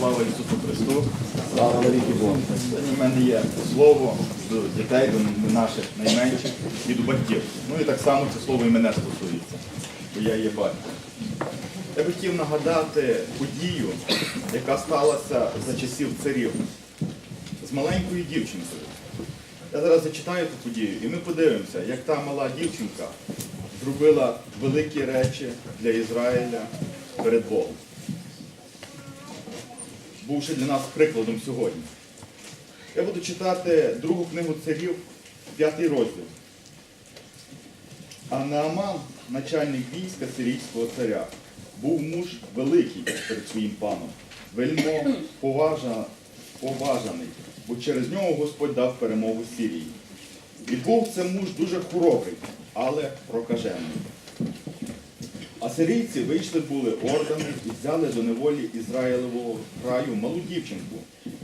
Слава Ісусу Христу! Слава навіки Богу! Сьогодні в мене є слово до дітей, до наших найменших і до батьків. Ну і так само це слово і мене стосується, бо я є батько. Я би хотів нагадати подію, яка сталася за часів царів з маленькою дівчинкою. Я зараз зачитаю ту подію, і ми подивимося, як та мала дівчинка зробила великі речі для Ізраїля перед Богом. Бувши для нас прикладом сьогодні. Я буду читати другу книгу царів, п'ятий розділ. А Нааман, начальник війська сирійського царя, був муж великий перед своїм паном, вельмо поважа- поважаний, бо через нього Господь дав перемогу Сирії. І був це муж дуже хоробрий, але прокажений. А сирійці вийшли були ордами і взяли до неволі Ізраїлевого краю малу дівчинку,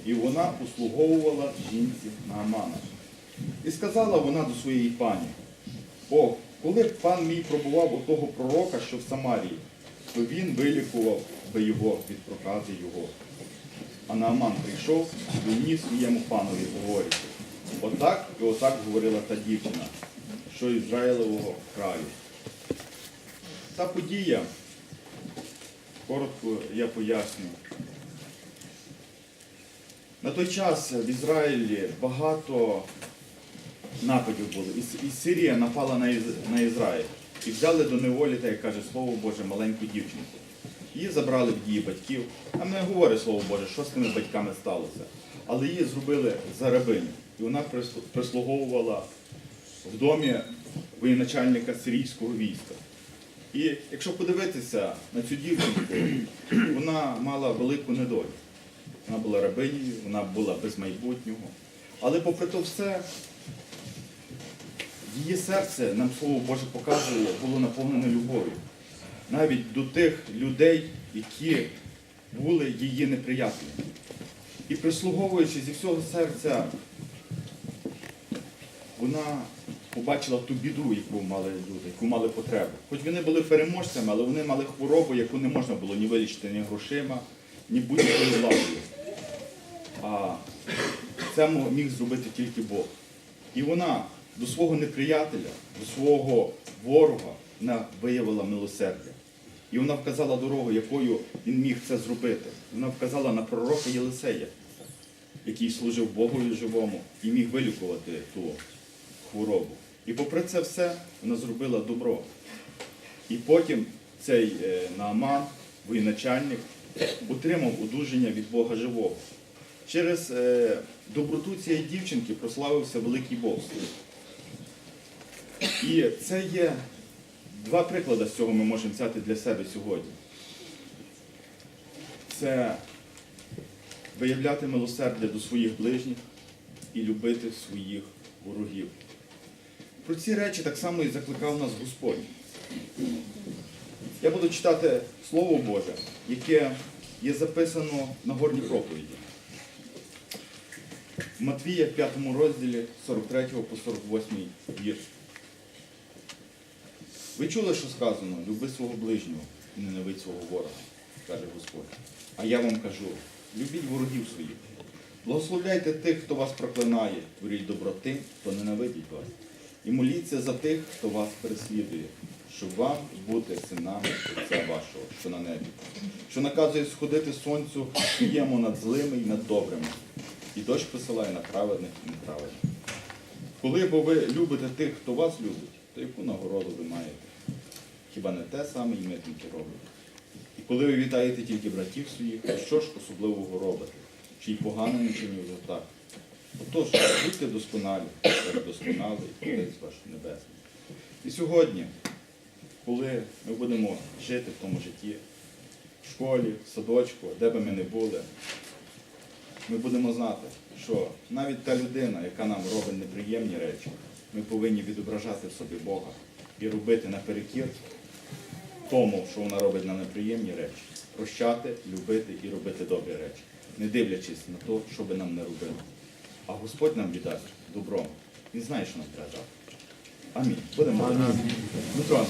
і вона услуговувала жінці Наамана. І сказала вона до своєї пані, о, коли б пан мій пробував у того пророка, що в Самарії, то він вилікував би його від прокази його. А Нааман прийшов і вніс своєму панові говорить. Отак і отак говорила та дівчина, що Ізраїлевого краю. Та подія, коротко я поясню. На той час в Ізраїлі багато нападів було. І Сирія напала на Із- на Ізраїль. І взяли до неволі, так як каже Слово Боже, маленьку дівчинку. Її забрали в її батьків. Там не говорить Слово Боже, що з тими батьками сталося. Але її зробили за рабиню. І вона прислуговувала в домі воєначальника сирійського війська. І якщо подивитися на цю дівчинку, вона мала велику недолю. Вона була рабинею, вона була без майбутнього. Але попри то все, її серце, нам Слово Боже показує, було наповнене любов'ю. Навіть до тих людей, які були її неприятелями. І прислуговуючи зі всього серця, вона побачила ту біду, яку мали люди, яку мали потребу. Хоч вони були переможцями, але вони мали хворобу, яку не можна було ні вилічити ні грошима, ні будь-якою владою. А це міг зробити тільки Бог. І вона до свого неприятеля, до свого ворога вона виявила милосердя. І вона вказала дорогу, якою він міг це зробити. Вона вказала на пророка Єлисея, який служив Богові живому і міг вилікувати ту хворобу. І попри це все вона зробила добро. І потім цей е, Нааман, воєначальник, отримав одужання від Бога живого. Через е, доброту цієї дівчинки прославився великий Бог. І це є два приклади з цього ми можемо взяти для себе сьогодні. Це виявляти милосердя до своїх ближніх і любити своїх ворогів. Про ці речі так само і закликав нас Господь. Я буду читати Слово Боже, яке є записано на горній проповіді. Матвія в 5 розділі 43 по 48 вірш. Ви чули, що сказано, люби свого ближнього і ненавидь свого ворога, каже Господь. А я вам кажу, любіть ворогів своїх. Благословляйте тих, хто вас проклинає, творіть доброти, хто ненавидить вас. І моліться за тих, хто вас переслідує, щоб вам бути синами Отця вашого, що на небі, що наказує сходити сонцю своєму над злими і над добрими, і дощ посилає на праведних і неправедних. Коли бо ви любите тих, хто вас любить, то яку нагороду ви маєте? Хіба не те саме і митники роблять? І коли ви вітаєте тільки братів своїх, то що ж особливого робите? Чи й погано не чинів за так? Отож, будьте досконалі, як досконалий Отець ваш Небесний. І сьогодні, коли ми будемо жити в тому житті, в школі, в садочку, де би ми не були, ми будемо знати, що навіть та людина, яка нам робить неприємні речі, ми повинні відображати в собі Бога і робити наперекір тому, що вона робить нам неприємні речі, прощати, любити і робити добрі речі, не дивлячись на те, що би нам не робили. А Господь нам віддасть добро. Він знає, що нам треба. дати. Амінь. Будемо. Дмитро,